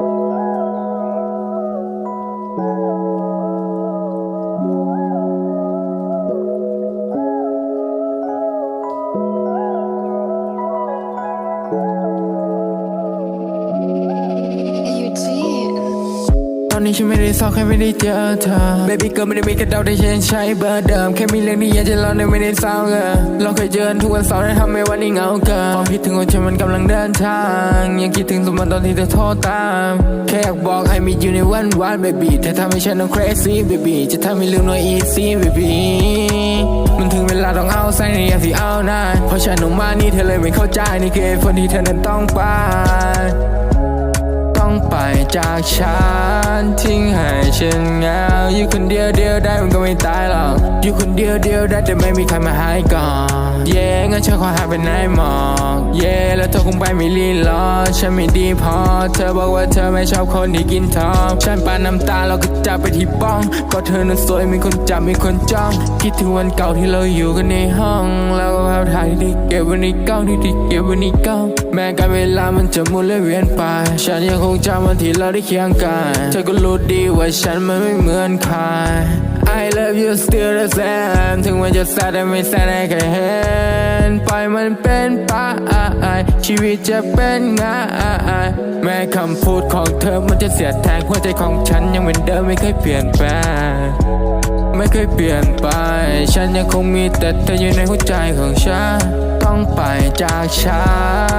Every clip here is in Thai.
ต อนนี้ฉันไม่ได้เศร้าแค่ไม่ได้เจอเธอ Baby girl ไม่ได้มีแค่ดาวแต่ฉันใช้เบอร์เดิม แค่มีเรื่องที่อยากจะเล่าในไม่ได้เศร้าเลยเราเคยเจอทุกวันเสาร์ได้ทำให้วันนี้เหงาเกินความคิดถึงของฉันมันกำลังเดินทาง ยังคิดถึงสมัยตอนที่เธอโทรตาม แค่อยากบอกให้มีอยู่ในวันวาน baby เธอทำให้ฉันต้อง crazy baby จะทำให้ลืมว่า easy baby มันถึงเวลาต้องเอาใส่ในอย่างที่เอาหน้าเพราะฉันออกมานี่เธอเลยไม่เข้าใจนี่คือเหตุผลที่เธอนั้นต้องไป ต้องไปจากฉันทิ้งให้ฉันเหงาอยู่คนเดียวเดียวได้มันก็ไม่ตายหรอก อยู่คนเดียวเดียวได้แต่ไม่มีใครมาหายก่อน เย่งั้นฉันขอหายไปไหนหมอกเย่แล้วเธอคงไปไม่รีรอฉันไม่ดีพอ เธอบอกว่าเธอไม่ชอบคนที่กินทองฉันปาน้ำตาเราก็จะไปที่บ้อง ก็เธอนั้นสวยมีคนจับมีคนจ้อง คิดถึงวันเก่าที่เราอยู่กันในห้องแล้วก็ภาพถ่ายที่เก็บไว้ในกล้องที่ที่เก็บไว้ในกล้องแม้การเวลามันจะหมุนและเวียนไป ฉันยังคงจำวันที่เราได้เคียงกันเธอก็รู้ดีว่าฉันมันไม่เหมือนใคร I love you still the same ถึงมันจะแสดแต่ไม่แสดให้ใครเห็นปล่อยมันเป็นไปชีวิตจะเป็นไงแม้คำพูดของเธอมันจะเสียแทงหัวใจของฉันยังเหมือนเดิมไม่เคยเปลี่ยนแปลงไม่เคยเปลี่ยนไป ฉันยังคงมีแต่เธออยู่ในหัวใจของฉัน ไปจากฉั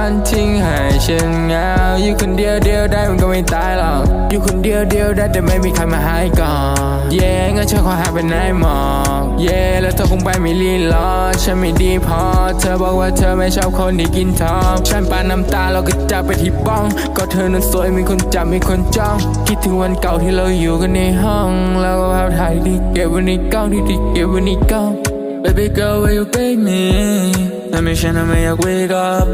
นทิ้งให้ฉันเหงาอยู่คนเดียวเดียวได้มันก็ไม่ตายหรอกอยู่คนเดียวเดียวได้แต่ไม่มีใครมาหายก่อนเย่งั้นฉันขอหายไปไหนหมอกเย่แล้วเธอคงไปไม่รีรอฉันไม่ดีพอ เธอบอกว่าเธอไม่ชอบคนที่กินทองฉันปาน้ำตาเราก็จะไปที่บ้อง ก็เธอนั้นสวยมีคนจับมีคนจ้อง คิดถึงวันเก่าที่เราอยู่กันในห้อง แล้วก็ภาพถ่ายที่เก็บไว้ในกล้องที่ที่เก็บไว้ในกล้อง Baby girl will you take me และไม่ใช่นไม่อยาก wake up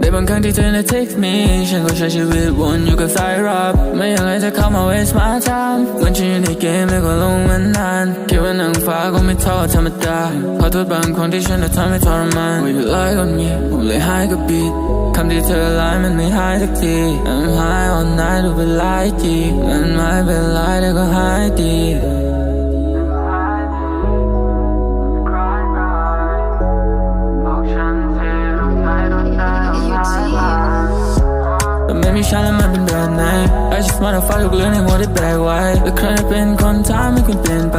ในบางครั้งที่เธอน่ะ text me ฉันก็ใช้ชีวิตวนอยู่กับสายรับ ไม่อยากให้เธอเข้ามา waste my time วันฉันอยู่ในเกมแล้วก็ลงมันนานคิดว่านั่งฟ้าก็ไม่ท้อธรรมดาขอโทษบางคนที่ฉันน่ะทำให้ทรมาน When you lie on me ผมเลยหายกับ beat คำที่เธอไลน์มันไม่หายสักที I'm high all night ดูเป็นไลน์จีมันไม่เป็นไรแต่ก็หายดี แต่ไม่มีฉันแล้วมันเป็นแบบไหน I just wanna fuck กับเรื่องในหัวที่แบกไว้และใครเป็นคนทำให้คุณเปลี่ยนไป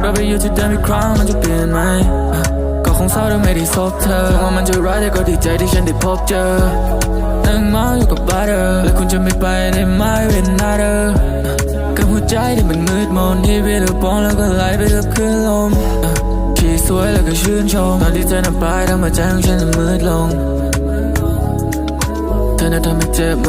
เราไปอยู่ที่เดิมอีกครั้งมันจะเปลี่ยนไหมอะก็คงเศร้าถ้าไม่ได้พบเธอถึงว่ามันจะร้ายแต่ก็ดีใจที่ฉันได้พบเจอนั่งเมาอยู่กับบ้าเธอและคุณจะไม่ไปได้ไหมเป็นหน้าเธอกับหัวใจที่มันมืดมนที่ไปลูกบอลแล้วก็ไหลไปกับคลื่นลมที่สวยแล้วก็ชื่นชมตอนที่เธอนำไปทำให้ใจของฉันมืดลง เธอน่ะทำให้เจ็บเ